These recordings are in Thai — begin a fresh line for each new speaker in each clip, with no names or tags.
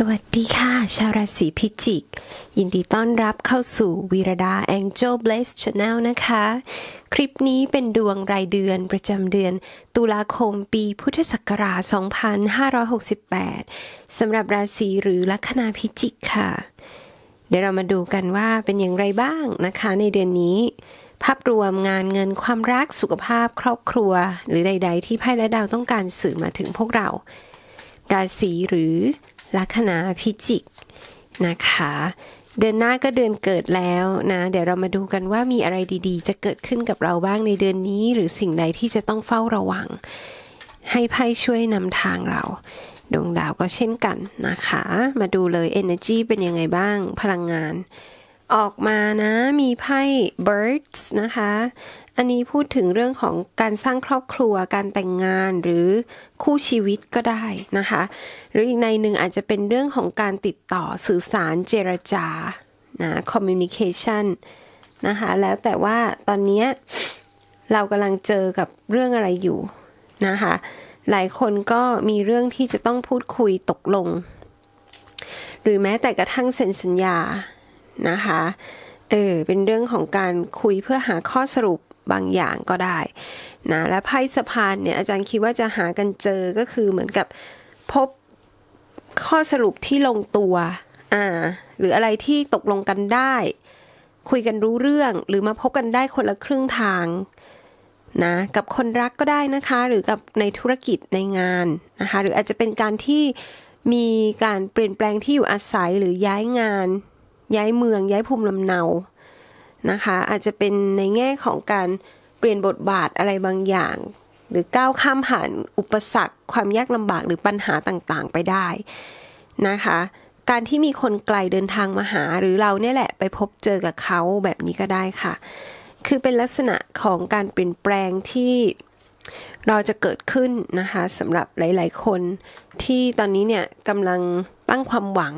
สวัสดีค่ะ ชาวราศีพิจิก ยินดีต้อนรับเข้าสู่วีรดา Angel Blaze Channel นะคะ คลิปนี้เป็นดวงรายเดือนประจำเดือน ตุลาคมปีพุทธศักราช 2568 สำหรับราศีหรือลัคนาพิจิกค่ะ เดี๋ยวเรามาดูกันว่าเป็นอย่างไรบ้างนะคะในเดือนนี้ ภาพรวมงานเงินความรักสุขภาพครอบครัว หรือใด ๆ ที่ไพ่และดาวต้องการสื่อมาถึงพวกเรา ราศีหรือ ลัคนาพิจิกนะคะ เดือนหน้าก็เดือนเกิดแล้วนะ เดี๋ยวเรามาดูกันว่ามีอะไรดีๆ จะเกิดขึ้นกับเราบ้างในเดือนนี้ หรือสิ่งใดที่จะต้องเฝ้าระวัง ให้ไพ่ช่วยนำทางเราดวงดาวก็เช่นกันนะคะ มาดูเลย energy เป็นยังไงบ้างพลังงาน ออกมานะมีไพ่ birds นะคะ อันนี้พูดถึงเรื่องของการสร้างครอบครัว การแต่งงานหรือคู่ชีวิตก็ได้นะคะ หรืออีกในหนึ่งอาจจะเป็นเรื่องของการติดต่อสื่อสารเจรจานะ communication นะคะแล้วแต่ว่าตอนนี้เรากำลังเจอกับเรื่องอะไรอยู่นะคะหลายคนก็มีเรื่องที่จะต้องพูดคุยตกลง หรือแม้แต่กระทั่งเซ็นสัญญานะคะเออเป็นเรื่องของการคุยเพื่อหาข้อสรุป บางอย่างก็ได้นะและไพ่สะพานเนี่ยอาจารย์คิดว่าจะหากันเจอก็คือเหมือนกับพบข้อสรุปที่ลงตัวอ่าหรืออะไรที่ตกลงกันได้ คุยกันรู้เรื่องหรือมาพบกันได้คนละครึ่งทางนะกับคนรักก็ได้นะคะ หรือกับในธุรกิจในงานนะคะหรืออาจจะเป็นการที่มีการเปลี่ยนแปลงที่อยู่อาศัยหรือย้ายงาน ย้ายเมืองย้ายภูมิลำเนา นะคะ อาจจะเป็นในแง่ของการเปลี่ยนบทบาทอะไรบางอย่าง หรือก้าวข้ามผ่านอุปสรรค ความยากลำบากหรือปัญหาต่างๆ ไปได้นะคะ การที่มีคนไกลเดินทางมาหา หรือเราเนี่ยแหละไปพบเจอกับเขาแบบนี้ก็ได้ค่ะ คือเป็นลักษณะของการเปลี่ยนแปลงที่เราจะเกิดขึ้นนะคะสำหรับหลาย ๆ คนที่ตอนนี้เนี่ยกำลังตั้งความหวัง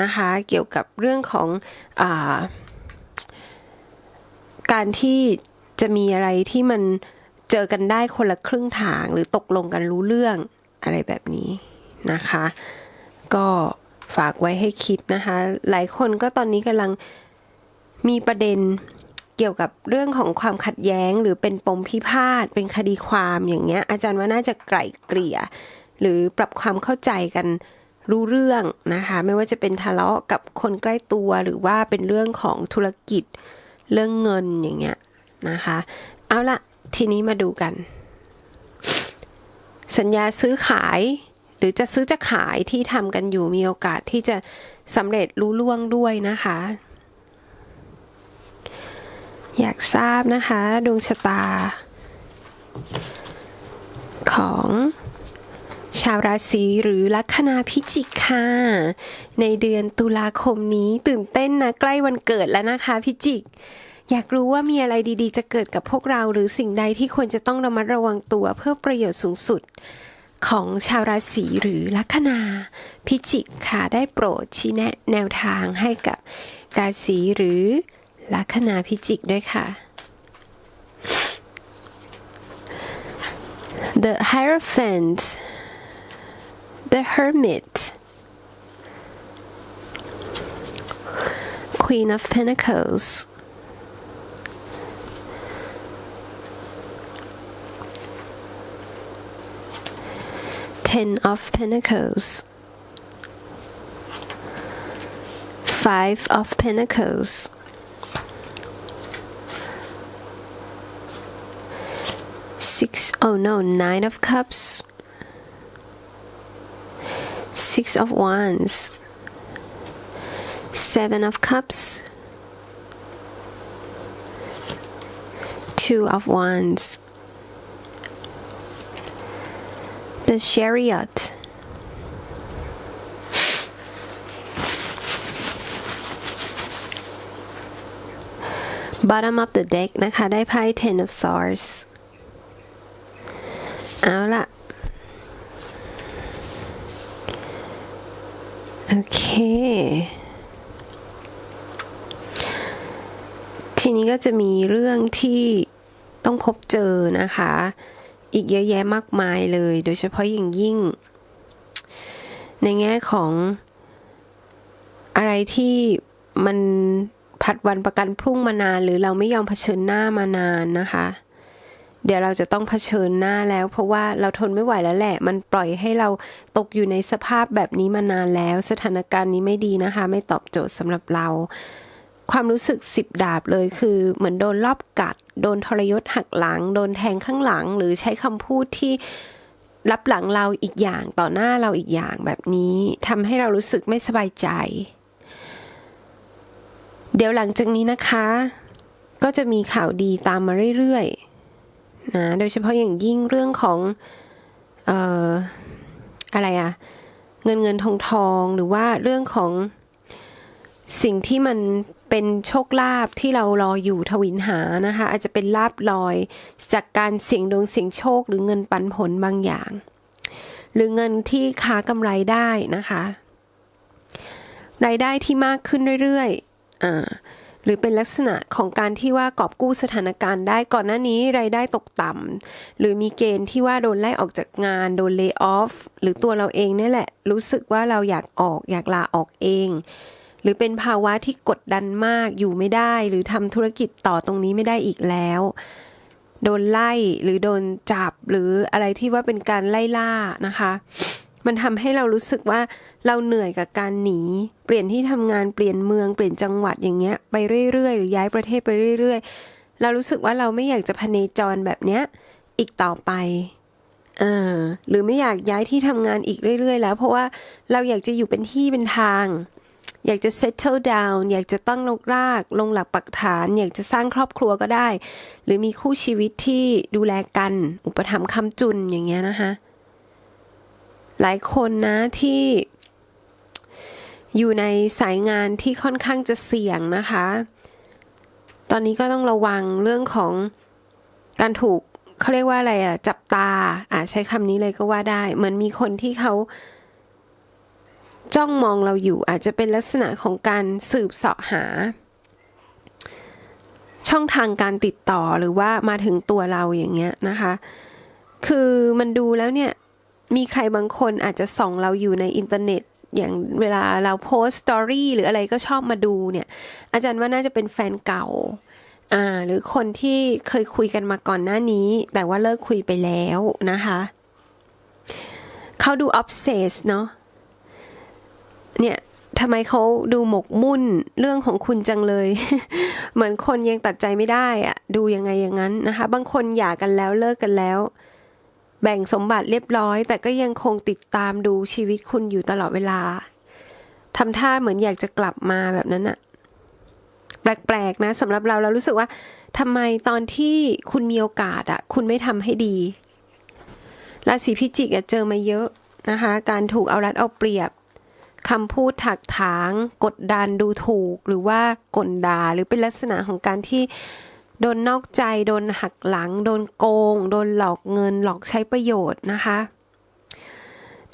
นะคะ เกี่ยวกับเรื่องของอ การที่จะมีอะไรที่มันเจอกันได้คนละครึ่งทางหรือตกลงกันรู้เรื่องอะไรแบบนี้นะคะ ก็ฝากไว้ให้คิดนะคะ หลายคนก็ตอนนี้กำลังมีประเด็นเกี่ยวกับเรื่องของความขัดแย้ง หรือเป็นปมพิพาทเป็นคดีความอย่างเงี้ย อาจารย์ว่าน่าจะไกล่เกลี่ย หรือปรับความเข้าใจกันรู้เรื่องนะคะ ไม่ว่าจะเป็นทะเลาะกับคนใกล้ตัวหรือว่าเป็นเรื่องของธุรกิจ เรื่องเงินอย่างเงี้ยนะคะ เอาละทีนี้มาดูกัน สัญญาซื้อขาย หรือจะซื้อจะขายที่ทำกันอยู่มีโอกาสที่จะสำเร็จรู้ล่วงด้วยนะคะ อยากทราบนะคะดวงชะตาของ ชาวราศีหรือลัคนาพิจิกค่ะ ในเดือนตุลาคมนี้ตื่นเต้นนะใกล้วันเกิดแล้วนะคะพิจิก อยากรู้ว่ามีอะไรดีๆ จะเกิดกับพวกเรา หรือสิ่งใดที่ควรจะต้องระมัดระวังตัวเพื่อประโยชน์สูงสุด ของชาวราศีหรือลัคนาพิจิกค่ะได้โปรดชี้แนะแนวทางให้กับราศีหรือลัคนาพิจิกด้วยค่ะ The Hierophant The Hermit. Queen of Pentacles. Ten of Pentacles. Five of Pentacles. Six oh no Nine of Cups Six of Wands, Seven of Cups, Two of Wands, the Chariot, bottom of the deck นะคะ ได้ไพ่ Ten of Swords เอาล่ะ โอเค ทีนี้ก็จะมีเรื่องที่ต้องพบเจอนะคะ อีกเยอะแยะมากมายเลย โดยเฉพาะอย่างยิ่ง ในแง่ของอะไรที่มันผัดวันประกันพรุ่งมานาน หรือเราไม่ยอมเผชิญหน้ามานานนะคะ เดี๋ยวเราจะต้องเผชิญหน้าแล้ว เพราะว่าเราทนไม่ไหวแล้วแหละ มันปล่อยให้เราตกอยู่ในสภาพแบบนี้มานานแล้ว สถานการณ์นี้ไม่ดีนะคะ ไม่ตอบโจทย์สำหรับเรา ความรู้สึกสิบดาบเลยคือ เหมือนโดนรอบกัด โดนทรยศหักหลัง โดนแทงข้างหลัง หรือใช้คำพูดที่รับหลังเราอีกอย่างต่อหน้าเราอีกอย่างแบบนี้ทำให้เรารู้สึกไม่สบายใจ เดี๋ยวหลังจากนี้นะคะ ก็จะมีข่าวดีตามมาเรื่อยๆ นะโดยเฉพาะอย่างยิ่งเรื่องของเอ่ออะไรอะเงินเงินทองทองหรือว่าเรื่องของสิ่งที่มันเป็นโชคลาภที่เรารออยู่ทวินหานะคะอาจจะเป็นลาบลอยจากการเสี่ยงดวงเสี่ยงโชค หรือเงินปันผลบางอย่าง หรือเงินที่ค้ากำไรได้นะคะรายได้ที่มากขึ้นเรื่อยๆอ่า รือเป็นลักษณะของการที่ว่ากอบกู้สถานการณ์ได้ก่อนหน้านี้รายได้ตกต่ำหรือมีเกณฑ์ที่ว่าโดนไล่ออกจากงานโดนเลิกออฟหรือตัวเราเองเนี่แหละ รู้สึกว่าเราอยากออกอยากลาออกเอง หรือเป็นภาวะที่กดดันมากอยู่ไม่ได้ หรือทำธุรกิจต่อตรงนี้ไม่ได้อีกแล้วโดนไล่หรือโดนจับหรืออะไรที่ว่าเป็นการไล่ล่านะคะ มันทำให้เรารู้สึกว่า เราเหนื่อยกับการหนี เปลี่ยนที่ทำงานเปลี่ยนเมืองเปลี่ยนจังหวัดอย่างเงี้ยไปเรื่อยๆ หรือย้ายประเทศไปเรื่อยๆ เรารู้สึกว่าเราไม่อยากจะพเนจรแบบเนี้ยอีกต่อไปเออหรือไม่อยากย้ายที่ทำงานอีกเรื่อย ๆ แล้ว เพราะว่าเราอยากจะอยู่เป็นที่เป็นทาง อยากจะ settle down อยากจะตั้งลกราก ลงหลักปักฐาน อยากจะสร้างครอบครัวก็ได้ หรือมีคู่ชีวิตที่ดูแลกัน อุปถัมภ์คำจุนอย่างเงี้ยนะคะหลายคนนะที่ อยู่ในสายงานที่ค่อนข้างจะเสี่ยงนะคะ ตอนนี้ก็ต้องระวังเรื่องของการถูกเขาเรียกว่าอะไรอะจับตาอ่าใช้คำนี้เลยก็ว่าได้ เหมือนมีคนที่เขาจ้องมองเราอยู่อาจจะเป็นลักษณะของการสืบเสาะหา ช่องทางการติดต่อหรือว่ามาถึงตัวเราอย่างเงี้ยนะคะ คือมันดูแล้วเนี่ยมีใครบางคนอาจจะส่องเราอยู่ในอินเทอร์เน็ต อย่างเวลาเราโพสสตอรี่หรืออะไรก็ชอบมาดูเนี่ย อาจารย์ว่าน่าจะเป็นแฟนเก่าอ่าหรือคนที่เคยคุยกันมาก่อนหน้านี้ แต่ว่าเลิกคุยไปแล้วนะคะเขาดู obsess เนาะเนี่ยทำไมเขาดูหมกมุ่นเรื่องของคุณจังเลย เหมือนคนยังตัดใจไม่ได้อะดูยังไงอย่างนั้นนะคะ บางคนหย่ากันแล้วเลิกกันแล้ว แบ่งสมบัติเรียบร้อย แต่ก็ยังคงติดตามดูชีวิตคุณอยู่ตลอดเวลาทำท่าเหมือนอยากจะกลับมาแบบนั้นอะแปลกๆนะสำหรับเราเรารู้สึกว่าทำไมตอนที่คุณมีโอกาสอะคุณไม่ทำให้ดีราศีพิจิกอะเจอมาเยอะนะคะ การถูกเอารัดเอาเปรียบคำพูดถักถาง กดดันดูถูกหรือว่ากลด่าหรือเป็นลักษณะของการที่ โดนนอกใจ โดนหักหลัง โดนโกง โดนหลอกเงิน หลอกใช้ประโยชน์นะคะ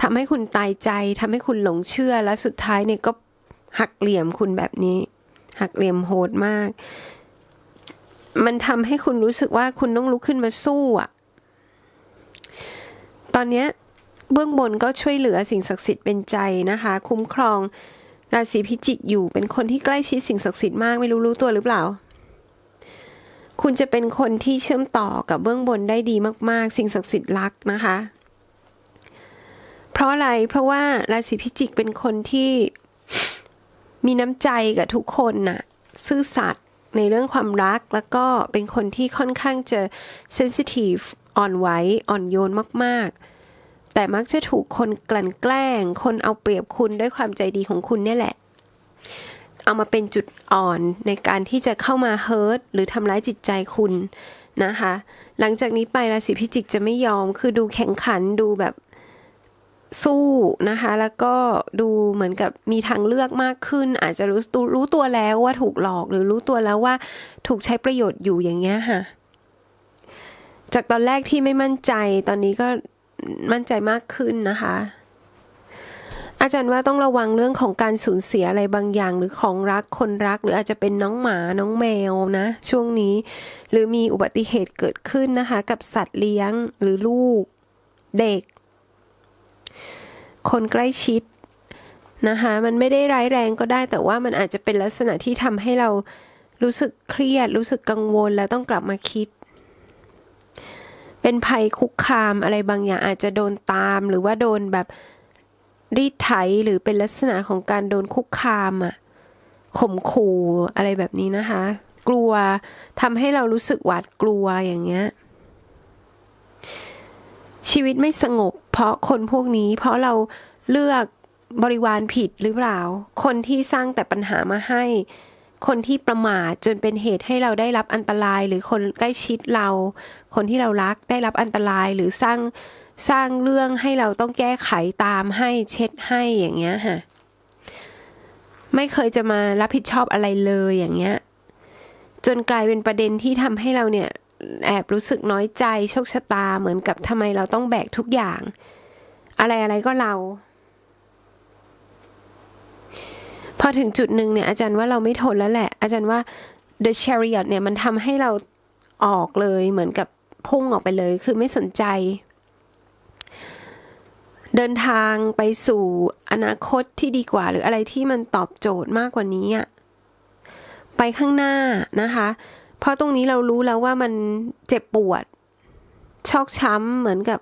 ทำให้คุณตายใจทำให้คุณหลงเชื่อและสุดท้ายเนี่ยก็หักเหลี่ยมคุณแบบนี้ หักเหลี่ยมโหดมาก มันทำให้คุณรู้สึกว่าคุณต้องลุกขึ้นมาสู้อะตอนนี้เบื้องบนก็ช่วยเหลือสิ่งศักดิ์สิทธิ์เป็นใจนะคะ คุ้มครองราศีพิจิกอยู่เป็นคนที่ใกล้ชิดสิ่งศักดิ์สิทธิ์มากไม่รู้รู้ตัวหรือเปล่า คุณจะเป็นคนที่เชื่อมต่อกับเบื้องบนได้ดีมาก ๆ สิ่งศักดิ์สิทธิ์รักนะคะ เพราะอะไรเพราะว่าราศีพิจิกเป็นคนที่มีน้ำใจกับทุกคนน่ะ ซื่อสัตย์ในเรื่องความรักแล้วก็เป็นคนที่ค่อนข้างจะเซนซิทีฟอ่อนไหวอ่อนโยนมาก ๆ แต่มักจะถูกคนกลั่นแกล้ง คนเอาเปรียบคุณด้วยความใจดีของคุณเนี่ยแหละ เอามาเป็นจุดอ่อนในการที่จะเข้ามาเฮิร์ตหรือทำร้ายจิตใจคุณนะคะ หลังจากนี้ไปราศีพิจิกจะไม่ยอมคือดูแข่งขันดูแบบสู้นะคะ แล้วก็ดูเหมือนกับมีทางเลือกมากขึ้น อาจจะรู้รู้ตัวแล้วว่าถูกหลอกหรือรู้ตัวแล้วว่าถูกใช้ประโยชน์อยู่อย่างเงี้ยค่ะ จากตอนแรกที่ไม่มั่นใจตอนนี้ก็มั่นใจมากขึ้นนะคะ อาจารย์ว่าต้องระวังเรื่องของการสูญเสียอะไรบางอย่าง หรือของรักคนรัก หรืออาจจะเป็นน้องหมาน้องแมวนะ ช่วงนี้ หรือมีอุบัติเหตุเกิดขึ้นนะคะ กับสัตว์เลี้ยงหรือลูก เด็ก คนใกล้ชิดนะคะมันไม่ได้ร้ายแรงก็ได้ แต่ว่ามันอาจจะเป็นลักษณะที่ทำให้เรารู้สึกเครียด รู้สึกกังวลแล้วต้องกลับมาคิด เป็นภัยคุกคามอะไรบางอย่างอาจจะโดนตามหรือว่าโดนแบบ รีดไถหรือเป็นลักษณะของการโดนคุกคามอะข่มขู่อะไรแบบนี้นะคะ กลัวทำให้เรารู้สึกหวาดกลัวอย่างเงี้ยชีวิตไม่สงบ เพราะคนพวกนี้ เพราะเราเลือกบริวารผิดหรือเปล่า คนที่สร้างแต่ปัญหามาให้ คนที่ประมาทจนเป็นเหตุให้เราได้รับอันตราย หรือคนใกล้ชิดเรา คนที่เรารักได้รับอันตรายหรือสร้าง สร้างเรื่องให้เราต้องแก้ไขตามให้เช็ดให้อย่างเงี้ยค่ะ ไม่เคยจะมารับผิดชอบอะไรเลยอย่างเงี้ย จนกลายเป็นประเด็นที่ทำให้เราเนี่ยแอบรู้สึกน้อยใจโชคชะตาเหมือนกับทำไมเราต้องแบกทุกอย่าง อะไรอะไรก็เรา พอถึงจุดหนึ่งเนี่ยอาจารย์ว่าเราไม่ทนแล้วแหละ อาจารย์ว่า The Chariot เนี่ยมันทำให้เราออกเลยเหมือนกับพุ่งออกไปเลย คือไม่สนใจ เดินทางไปสู่อนาคตที่ดีกว่า หรืออะไรที่มันตอบโจทย์มากกว่านี้อะไปข้างหน้านะคะ เพราะตรงนี้เรารู้แล้วว่ามันเจ็บปวด ชอกช้ำเหมือนกับ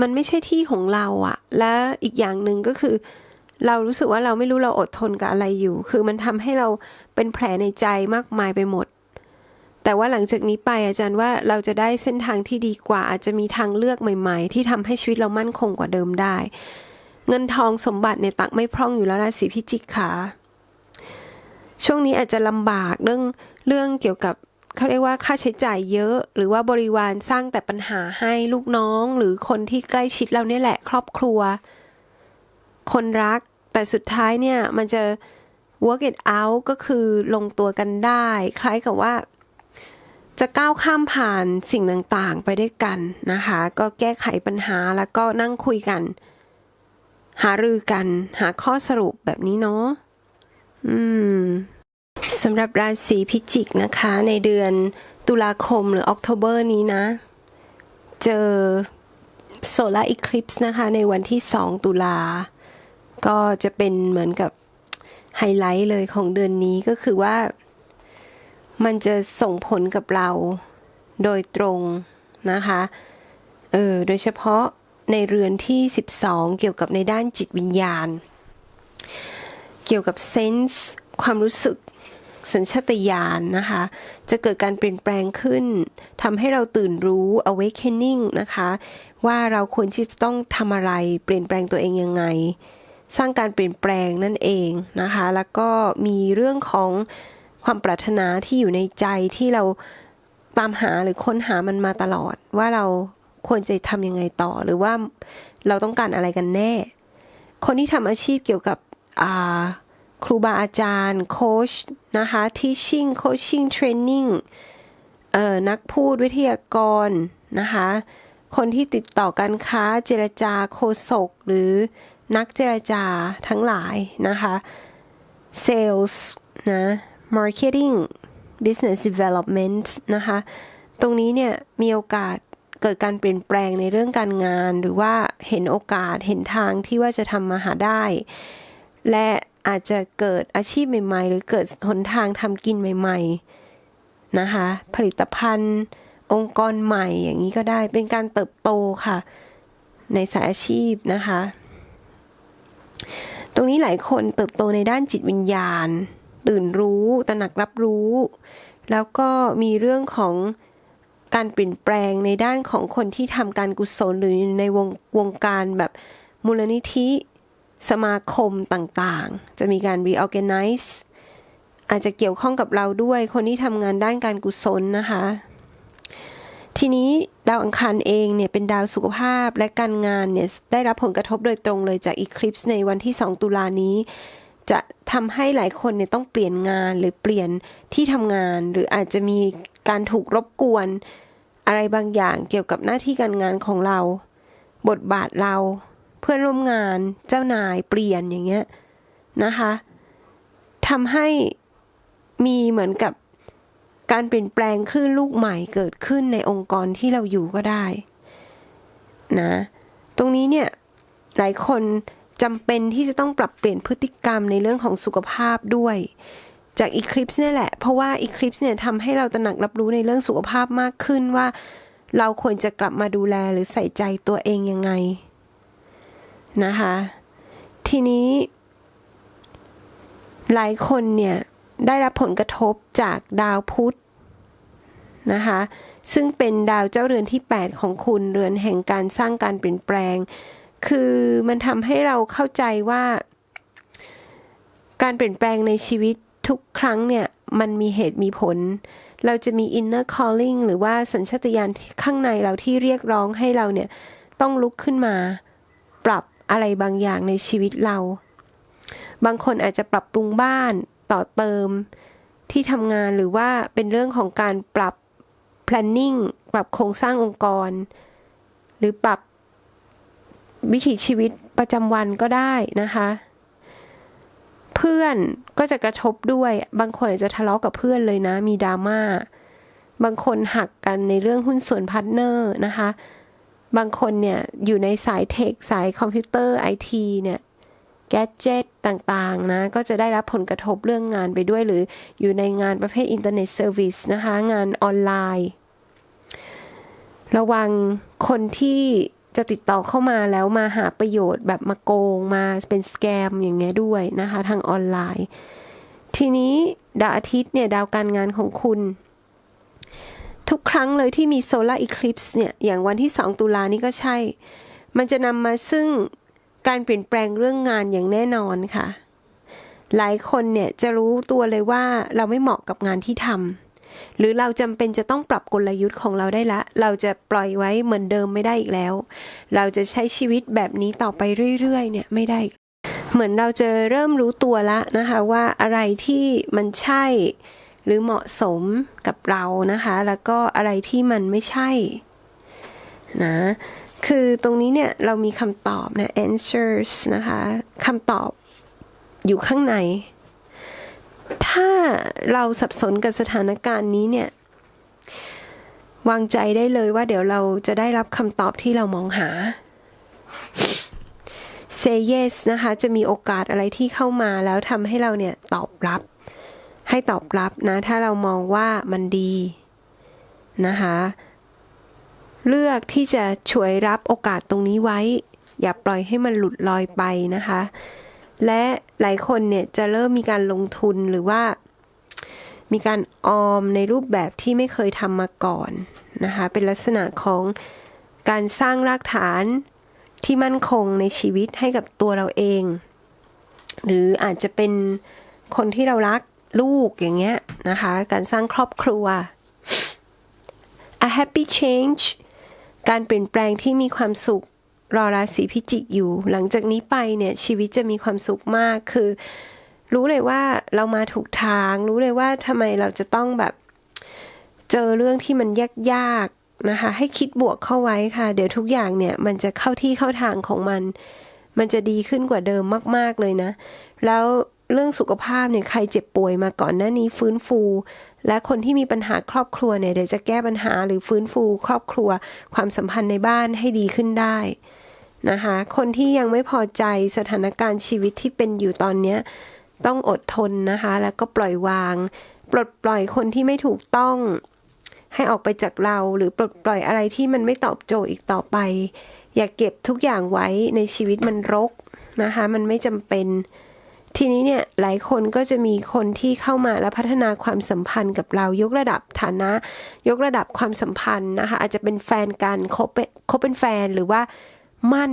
มันไม่ใช่ที่ของเราอะและอีกอย่างหนึ่งก็คือ เรารู้สึกว่าเราไม่รู้เราอดทนกับอะไรอยู่ คือมันทำให้เราเป็นแผลในใจมากมายไปหมด แต่ว่าหลังจากนี้ไปอาจารย์ว่าเราจะได้เส้นทางที่ดีกว่า อาจจะมีทางเลือกใหม่ ๆ ที่ทำให้ชีวิตเรามั่นคงกว่าเดิมได้ เงินทองสมบัติเนี่ยตักไม่พร่องอยู่แล้วราศีพิจิกค่ะช่วงนี้อาจจะลำบากเรื่องเรื่องเกี่ยวกับเขาเรียกว่าค่าใช้จ่ายเยอะ หรือว่าบริวารสร้างแต่ปัญหาให้ลูกน้อง หรือคนที่ใกล้ชิดเราเนี่ยแหละ ครอบครัว คนรัก แต่สุดท้ายเนี่ยมันจะ work it out ก็คือลงตัวกันได้ คล้ายกับว่า จะก้าวข้ามผ่านสิ่งต่างๆ ไปด้วยกันนะคะ ก็แก้ไขปัญหาแล้วก็นั่งคุยกัน หารือกันหาข้อสรุปแบบนี้เนาะอืมสำหรับราศีพิจิกนะคะ ในเดือนตุลาคมหรือออกโทเบอร์นี้นะ เจอโซลาร์อีคลิปส์นะคะ ในวันที่ 2 ตุลา ก็จะเป็นเหมือนกับไฮไลท์เลยของเดือนนี้ก็คือว่า มันจะส่งผลกับเราโดยตรงนะคะ เออ โดยเฉพาะในเรือนที่ 12 เกี่ยวกับในด้านจิตวิญญาณ เกี่ยวกับเซนส์ความรู้สึกสัญชาตญาณนะคะ จะเกิดการเปลี่ยนแปลงขึ้นทำให้เราตื่นรู้ awakening นะคะ ว่าเราควรที่จะต้องทำอะไร เปลี่ยนแปลงตัวเองยังไง สร้างการเปลี่ยนแปลงนั่นเองนะคะ แล้วก็มีเรื่องของ ความปรารถนาที่อยู่ในใจที่เราตามหาหรือค้นหามันมาตลอด ว่าเราควรจะทำยังไงต่อ หรือว่าเราต้องการอะไรกันแน่ คนที่ทำอาชีพเกี่ยวกับครูบาอาจารย์ โค้ชนะคะ teaching coaching training เอ่อนักพูดวิทยากรนะคะคนที่ติดต่อการค้าเจรจาโคศก หรือนักเจรจาทั้งหลายนะคะ sales นะ marketing business development นะคะ ตรงนี้เนี่ยมีโอกาสเกิดการเปลี่ยนแปลงในเรื่องการงาน หรือว่าเห็นโอกาสเห็นทางที่ว่าจะทำมาหาได้ และอาจจะเกิดอาชีพใหม่ ๆ หรือเกิดหนทางทำกินใหม่ ๆ นะคะ ผลิตภัณฑ์ องค์กรใหม่อย่างนี้ก็ได้เป็นการเติบโตค่ะ ในสายอาชีพนะคะ ตรงนี้หลายคนเติบโตในด้านจิตวิญญาณ ตื่นรู้ตระหนักรับรู้ แล้วก็มีเรื่องของการเปลี่ยนแปลงในด้านของคนที่ทำการกุศลหรือในวงวงการแบบมูลนิธิสมาคมต่างๆ จะมีการ reorganize อาจจะเกี่ยวข้องกับเราด้วยคนที่ทำงานด้านการกุศลนะคะ ทีนี้ดาวอังคารเองเนี่ยเป็นดาวสุขภาพและการงานเนี่ยได้รับผลกระทบโดยตรงเลยจากอีคลิปส์ในวันที่ 2 ตุลานี้ จะทำให้หลายคนเนี่ยต้องเปลี่ยนงานหรือเปลี่ยนที่ทำงาน หรืออาจจะมีการถูกรบกวนอะไรบางอย่างเกี่ยวกับหน้าที่การงานของเรา บทบาทเรา เพื่อนร่วมงานเจ้านายเปลี่ยนอย่างเงี้ยนะคะทำให้มีเหมือนกับการเปลี่ยนแปลงคลื่นลูกใหม่เกิดขึ้นในองค์กรที่เราอยู่ก็ได้นะ ตรงนี้เนี่ยหลายคน จำเป็นที่จะต้องปรับเปลี่ยนพฤติกรรมในเรื่องของสุขภาพด้วย จากอีคลิปส์เนี่ยแหละ เพราะว่าอีคลิปส์เนี่ยทำให้เราตระหนักรับรู้ในเรื่องสุขภาพมากขึ้นว่า เราควรจะกลับมาดูแลหรือใส่ใจตัวเองยังไงนะคะ ทีนี้ หลายคนเนี่ยได้รับผลกระทบจากดาวพุธนะคะซึ่งเป็นดาวเจ้าเรือนที่ 8 ของคุณเรือนแห่งการสร้างการเปลี่ยนแปลง คือมันทำให้เราเข้าใจว่า การเปลี่ยนแปลงในชีวิตทุกครั้งเนี่ย มันมีเหตุมีผล เราจะมี inner calling หรือว่าสัญชาตญาณข้างในเราที่เรียกร้องให้เราเนี่ย ต้องลุกขึ้นมา ปรับอะไรบางอย่างในชีวิตเรา บางคนอาจจะปรับปรุงบ้านต่อเติมที่ทำงานหรือว่าเป็นเรื่องของการปรับ planning ปรับโครงสร้างองค์กร หรือปรับ วิถีชีวิตประจำวันก็ได้นะคะ เพื่อนก็จะกระทบด้วย บางคนอาจจะทะเลาะกับเพื่อนเลยนะ มีดราม่า บางคนหักกันในเรื่องหุ้นส่วนพาร์ทเนอร์นะคะ บางคนเนี่ยอยู่ในสายเทค สายคอมพิวเตอร์ไอทีเนี่ยแกจ e t ต่างๆนะ ก็จะได้รับผลกระทบเรื่องงานไปด้วย หรืออยู่ในงานประเภทอินเทอร์เน็ตเซอร์วิสนะคะ งานออนไลน์ ระวังคนที่ จะติดต่อเข้ามาแล้วมาหาประโยชน์แบบมาโกงมาเป็นสแกมอย่างเงี้ยด้วยนะคะ ทางออนไลน์ ทีนี้ดาวอาทิตย์เนี่ยดาวการงานของคุณ ทุกครั้งเลยที่มีโซลาร์อีคลิปส์เนี่ย อย่างวันที่ 2 ตุลานี่ก็ใช่ มันจะนำมาซึ่งการเปลี่ยนแปลงเรื่องงานอย่างแน่นอนค่ะ หลายคนเนี่ยจะรู้ตัวเลยว่าเราไม่เหมาะกับงานที่ทำ หรือเราจำเป็นจะต้องปรับกลยุทธ์ของเราได้ละ เราจะปล่อยไว้เหมือนเดิมไม่ได้อีกแล้ว เราจะใช้ชีวิตแบบนี้ต่อไปเรื่อยๆ เนี่ยไม่ได้ เหมือนเราจะเริ่มรู้ตัวละนะคะว่าอะไรที่มันใช่ หรือเหมาะสมกับเรานะคะ แล้วก็อะไรที่มันไม่ใช่นะคือตรงนี้เนี่ยเรามีคำตอบนะ answers นะคะคำตอบอยู่ข้างใน ถ้าเราสับสนกับสถานการณ์นี้เนี่ย วางใจได้เลยว่าเดี๋ยวเราจะได้รับคำตอบที่เรามองหา say yes นะคะ จะมีโอกาสอะไรที่เข้ามาแล้วทำให้เราเนี่ยตอบรับ ให้ตอบรับนะ ถ้าเรามองว่ามันดีนะคะ เลือกที่จะช่วยรับโอกาสตรงนี้ไว้ อย่าปล่อยให้มันหลุดลอยไปนะคะ และ หลายคนเนี่ยจะเริ่มมีการลงทุนหรือว่า มีการออมในรูปแบบที่ไม่เคยทำมาก่อนนะคะ เป็นลักษณะของการสร้างรากฐานที่มั่นคงในชีวิตให้กับตัวเราเอง หรืออาจจะเป็นคนที่เรารักลูกอย่างเงี้ยนะคะ การสร้างครอบครัว a happy change การเปลี่ยนแปลงที่มีความสุข รอราศีพิจิกอยู่ หลังจากนี้ไปเนี่ยชีวิตจะมีความสุขมากคือ รู้เลยว่าเรามาถูกทาง รู้เลยว่าทำไมเราจะต้องแบบ เจอเรื่องที่มันยากๆนะคะ ให้คิดบวกเข้าไว้ค่ะ เดี๋ยวทุกอย่างเนี่ย มันจะเข้าที่เข้าทางของมัน มันจะดีขึ้นกว่าเดิมมาก ๆเลยนะ แล้วเรื่องสุขภาพเนี่ยใครเจ็บป่วยมาก่อนหน้านี้ฟื้นฟู และคนที่มีปัญหาครอบครัวเนี่ยเดี๋ยวจะแก้ปัญหาหรือฟื้นฟู ครอบครัว ความสัมพันธ์ในบ้านให้ดีขึ้นได้ นะคะ คนที่ยังไม่พอใจสถานการณ์ชีวิตที่เป็นอยู่ตอนนี้ต้องอดทนนะคะ แล้วก็ปล่อยวาง ปลดปล่อยคนที่ไม่ถูกต้อง ให้ออกไปจากเราหรือปลดปล่อยอะไรที่มันไม่ตอบโจทย์อีกต่อไป อย่าเก็บทุกอย่างไว้ในชีวิตมันรกนะคะ มันไม่จำเป็นทีนี้เนี่ยหลายคนก็จะมีคนที่เข้ามาและพัฒนาความสัมพันธ์กับเรายกระดับฐานะ ยกระดับความสัมพันธ์นะคะ อาจจะเป็นแฟนกันคบเป็นคบเป็นแฟนหรือว่า มั่น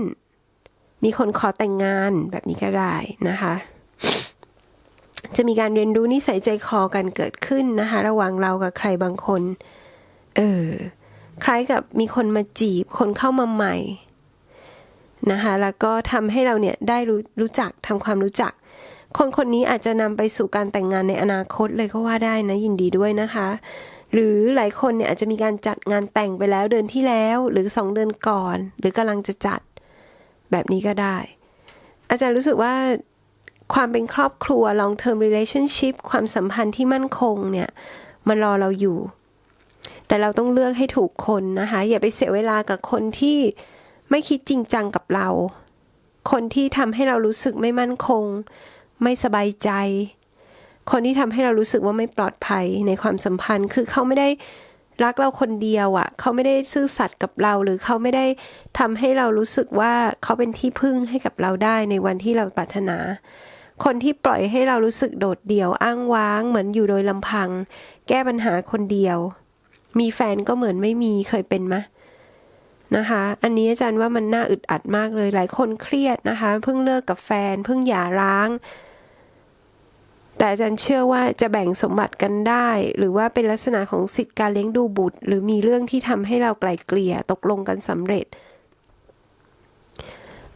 มีคนขอแต่งงานแบบนี้ก็ได้นะคะ จะมีการเรียนรู้นิสัยใจคอกันเกิดขึ้นนะคะ ระหว่างเรากับใครบางคน เออ คล้ายกับมีคนมาจีบ คนเข้ามาใหม่นะคะแล้วก็ทำให้เราเนี่ยได้รู้รู้จักทำความรู้จัก คนคนนี้อาจจะนำไปสู่การแต่งงานในอนาคตเลยก็ว่าได้นะยินดีด้วยนะคะ หรือหลายคนเนี่ยอาจจะมีการจัดงานแต่งไปแล้วเดือนที่แล้ว หรือสองเดือนก่อน หรือกำลังจะจัด แบบนี้ก็ได้ อาจารย์รู้สึกว่าความเป็นครอบครัว long term relationship ความสัมพันธ์ที่มั่นคงเนี่ย มันรอเราอยู่ แต่เราต้องเลือกให้ถูกคนนะคะ อย่าไปเสียเวลากับคนที่ไม่คิดจริงจังกับเรา คนที่ทำให้เรารู้สึกไม่มั่นคง ไม่สบายใจ คนที่ทำให้เรารู้สึกว่าไม่ปลอดภัยในความสัมพันธ์ คือเขาไม่ได้รักเราคนเดียวอะ่ะ เขาไม่ได้ซื่อสัตย์กับเราหรือเขาไม่ได้ทำให้เรารู้สึกว่าเขาเป็นที่พึ่งให้กับเราได้ในวันที่เราปรารถนา คนที่ปล่อยให้เรารู้สึกโดดเดี่ยวอ้างว้าง เหมือนอยู่โดยลำพัง แก้ปัญหาคนเดียว มีแฟนก็เหมือนไม่มีเคยเป็นไหมนะคะ อันนี้อาจารย์ว่ามันน่าอึดอัดมากเลย หลายคนเครียดนะคะ เพิ่งเลิกกับแฟน เพิ่งหย่าร้าง แต่อาจารย์เชื่อว่าจะแบ่งสมบัติกันได้ หรือว่าเป็นลักษณะของสิทธิการเลี้ยงดูบุตร หรือมีเรื่องที่ทำให้เราไกลเกลี่ยตกลงกันสำเร็จ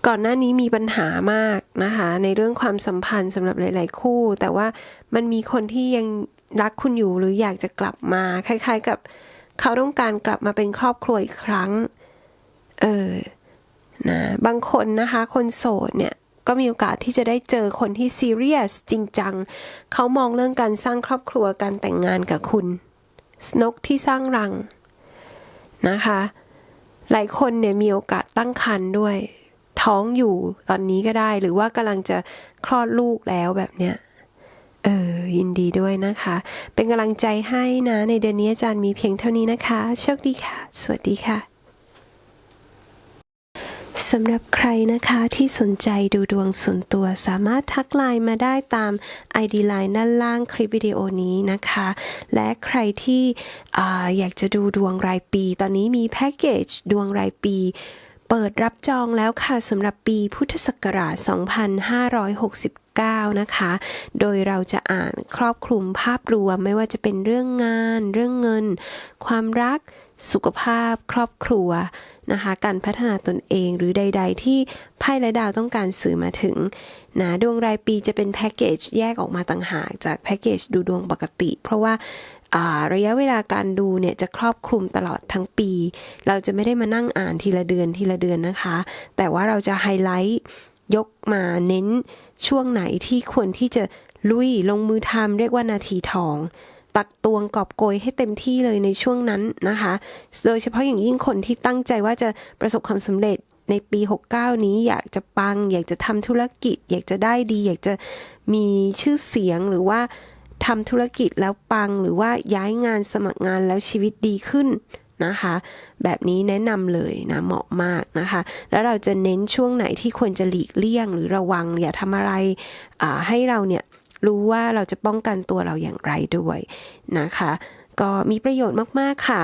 ก่อนหน้านี้มีปัญหามากนะคะ ในเรื่องความสัมพันธ์สำหรับหลาย ๆ คู่ แต่ว่ามันมีคนที่ยังรักคุณอยู่หรืออยากจะกลับมาคล้าย ๆ กับเขาต้องการกลับมาเป็นครอบครัวอีกครั้ง เออนะบางคนนะคะ คนโสดเนี่ย ก็มีโอกาสที่จะได้เจอคนที่ซีเรียสจริงจัง เขามองเรื่องการสร้างครอบครัวการแต่งงานกับคุณ นกที่สร้างรังนะคะ หลายคนเนี่ยมีโอกาสตั้งครรภ์ด้วย ท้องอยู่ตอนนี้ก็ได้ หรือว่ากำลังจะคลอดลูกแล้วแบบเนี้ยเออยินดีด้วยนะคะ เป็นกำลังใจให้นะ ในเดือนนี้อาจารย์มีเพียงเท่านี้นะคะ โชคดีค่ะ สวัสดีค่ะ สำหรับใครนะคะที่สนใจดูดวงส่วนตัวสามารถทักไลน์มาได้ตาม ID Line ด้านล่างคลิปวิดีโอนี้นะคะ และใครที่ออยากจะดูดวงรายปี ตอนนี้มีแพ็กเกจดวงรายปี เปิดรับจองแล้วค่ะสำหรับปีพุทธศักราช 2569นะคะ โดยเราจะอ่านครอบคลุมภาพรวมไม่ว่าจะเป็นเรื่องงาน เรื่องเงิน ความรัก สุขภาพ ครอบครัว นะคะ การพัฒนาตนเองหรือใด ๆ ที่ไพ่และดาวต้องการสื่อมาถึงนะดวงรายปีจะเป็นแพ็กเกจแยกออกมาต่างหากจากแพ็กเกจดูดวงปกติ เพราะว่าระยะเวลาการดูเนี่ยจะครอบคลุมตลอดทั้งปี เราจะไม่ได้มานั่งอ่านทีละเดือนทีละเดือนนะคะ แต่ว่าเราจะไฮไลท์ยกมาเน้นช่วงไหนที่ควรที่จะลุยลงมือทำเรียกว่านาทีทอง ตักตวงกอบโกยให้เต็มที่เลยในช่วงนั้นนะคะ โดยเฉพาะอย่างยิ่งคนที่ตั้งใจว่าจะประสบความสำเร็จในปี 69 นี้อยากจะปัง อยากจะทำธุรกิจ อยากจะได้ดี อยากจะมีชื่อเสียงหรือว่าทำธุรกิจแล้วปังหรือว่าย้ายงานสมัครงานแล้วชีวิตดีขึ้นนะคะ แบบนี้แนะนำเลยนะเหมาะมากนะคะ แล้วเราจะเน้นช่วงไหนที่ควรจะหลีกเลี่ยงหรือระวังอย่าทำอะไรอ่าให้เราเนี่ย รู้ว่าเราจะป้องกันตัวเราอย่างไรด้วยนะคะ ก็มีประโยชน์มากๆค่ะ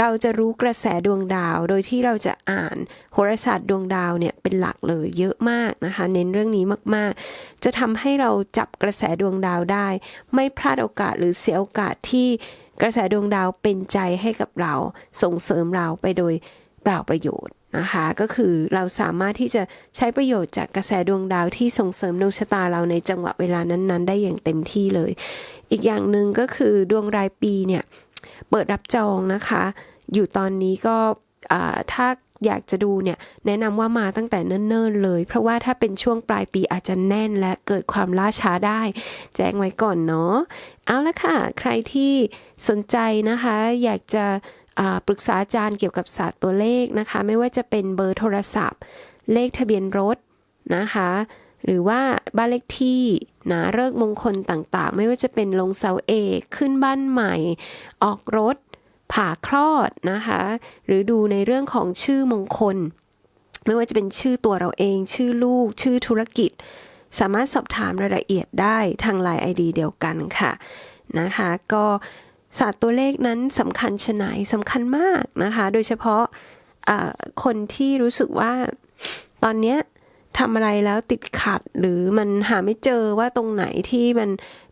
เราจะรู้กระแสดวงดาว โดยที่เราจะอ่านโหราศาสตร์ดวงดาวเนี่ยเป็นหลักเลยเยอะมากนะคะ เน้นเรื่องนี้มากๆ จะทำให้เราจับกระแสดวงดาวได้ ไม่พลาดโอกาสหรือเสียโอกาสที่กระแสดวงดาวเป็นใจให้กับเราส่งเสริมเราไปโดย ปล่าประโยชน์นะคะ ก็คือเราสามารถที่จะใช้ประโยชน์จากกระแสดวงดาวที่ส่งเสริมดวงชะตาเราในจังหวะเวลานั้นๆ ได้อย่างเต็มที่เลย อีกอย่างหนึ่งก็คือดวงรายปีเนี่ยเปิดรับจองนะคะ อยู่ตอนนี้ก็ถ้าอยากจะดูเนี่ยแนะนำว่ามาตั้งแต่เนิ่นๆเลย เพราะว่าถ้าเป็นช่วงปลายปีอาจจะแน่นและเกิดความล่าช้าได้ แจ้งไว้ก่อนเนาะเอาละค่ะ ใครที่สนใจนะคะ อยากจะ ปรึกษาอาจารย์เกี่ยวกับศาสตร์ตัวเลขนะคะ ไม่ว่าจะเป็นเบอร์โทรศัพท์ เลขทะเบียนรถนะคะ หรือว่าบ้านเลขที่นะเลิกมงคลต่างๆ ไม่ว่าจะเป็นลงเสาเอกขึ้นบ้านใหม่ ออกรถ ผ่าคลอดนะคะ หรือดูในเรื่องของชื่อมงคล ไม่ว่าจะเป็นชื่อตัวเราเอง ชื่อลูก ชื่อธุรกิจ สามารถสอบถามรายละเอียดได้ทางไลน์ ID เดียวกันค่ะนะคะ ก็ ศาสตร์ตัวเลขนั้นสำคัญชะไหนสำคัญมากนะคะ โดยเฉพาะคนที่รู้สึกว่าตอนเนี้ยทำอะไรแล้วติดขัดหรือมันหาไม่เจอว่าตรงไหนที่มัน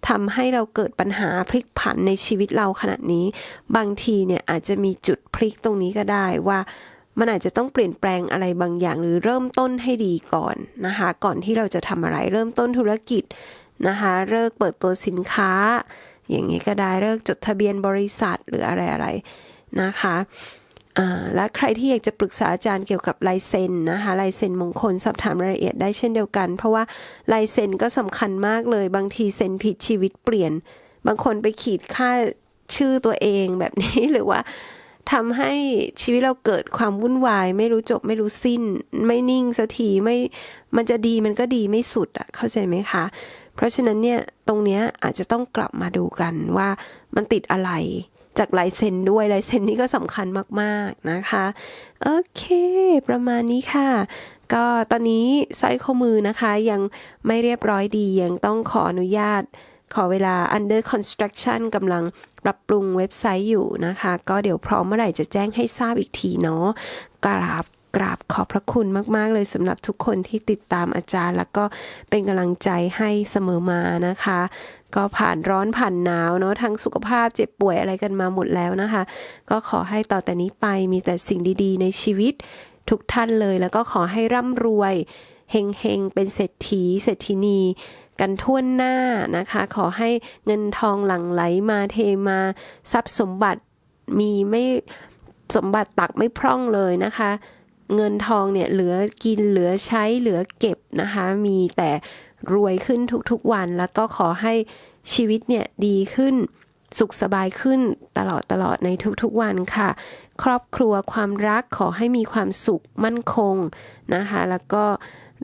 ทำให้เราเกิดปัญหาพลิกผันในชีวิตเราขณะนี้ บางทีเนี่ยอาจจะมีจุดพลิกตรงนี้ก็ได้ว่ามันอาจจะต้องเปลี่ยนแปลงอะไรบางอย่างหรือเริ่มต้นให้ดีก่อนนะคะ ก่อนที่เราจะทำอะไรเริ่มต้นธุรกิจนะคะเลิกเปิดตัวสินค้า อย่างนี้ก็ได้เลิกจดทะเบียนบริษัทหรืออะไรอะไรนะคะและใครที่อยากจะปรึกษาอาจารย์เกี่ยวกับลายเซ็นนะคะลายเซ็นมงคลสอบถามรายละเอียดได้เช่นเดียวกัน เพราะว่าลายเซ็นก็สำคัญมากเลย บางทีเซ็นผิดชีวิตเปลี่ยน บางคนไปขีดค่าชื่อตัวเองแบบนี้หรือว่าทำให้ชีวิตเราเกิดความวุ่นวาย ไม่รู้จบไม่รู้สิ้น ไม่นิ่งสักทีไม่มันจะดีมันก็ดีไม่สุดอะเข้าใจไหมคะ เพราะฉะนั้นเนี่ยตรงเนี้ยอาจจะต้องกลับมาดูกันว่ามันติดอะไรจากลายเซ็นด้วยลายเซ็นนี่ก็สำคัญมากๆนะคะ โอเค ประมาณนี้ค่ะ ก็ตอนนี้สร้อยข้อมือนะคะยังไม่เรียบร้อยดียังต้องขออนุญาต ขอเวลา under construction กำลังปรับปรุงเว็บไซต์อยู่นะคะ ก็เดี๋ยวพร้อมเมื่อไหร่จะแจ้งให้ทราบอีกทีเนาะกราบ กราบขอบพระคุณมาก ๆ เลยสำหรับทุกคนที่ติดตามอาจารย์ แล้วก็เป็นกำลังใจให้เสมอมานะคะ ก็ผ่านร้อนผ่านหนาวเนาะทั้งสุขภาพเจ็บป่วยอะไรกันมาหมดแล้วนะคะ ก็ขอให้ต่อแต่นี้ไปมีแต่สิ่งดีๆ ในชีวิตทุกท่านเลย แล้วก็ขอให้ร่ำรวยเฮงๆเป็นเศรษฐีเศรษฐินีกันทั่วหน้านะคะ ขอให้เงินทองหลั่งไหลมาเทมาทรัพย์สมบัติมีไม่สมบัติตักไม่พร่องเลยนะคะ เงินทองเนี่ยเหลือกินเหลือใช้เหลือเก็บนะคะ มีแต่รวยขึ้นทุกๆวันแล้วก็ขอให้ชีวิตเนี่ยดีขึ้นสุขสบายขึ้นตลอดตลอดในทุกๆวันค่ะ ครอบครัวความรักขอให้มีความสุขมั่นคงนะคะ แล้วก็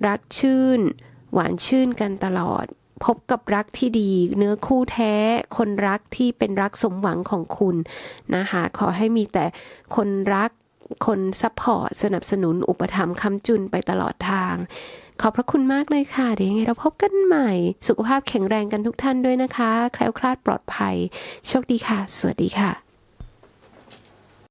รักชื่น หวานชื่นกันตลอด พบกับรักที่ดี เนื้อคู่แท้ คนรักที่เป็นรักสมหวังของคุณนะคะ ขอให้มีแต่คนรัก คนซัพพอร์ตสนับสนุนอุปถัมภ์คำจุนไปตลอดทาง ขอบพระคุณมากเลยค่ะ เดี๋ยวยังไงเราพบกันใหม่ สุขภาพแข็งแรงกันทุกท่านด้วยนะคะ แคล้วคลาดปลอดภัย โชคดีค่ะ สวัสดีค่ะ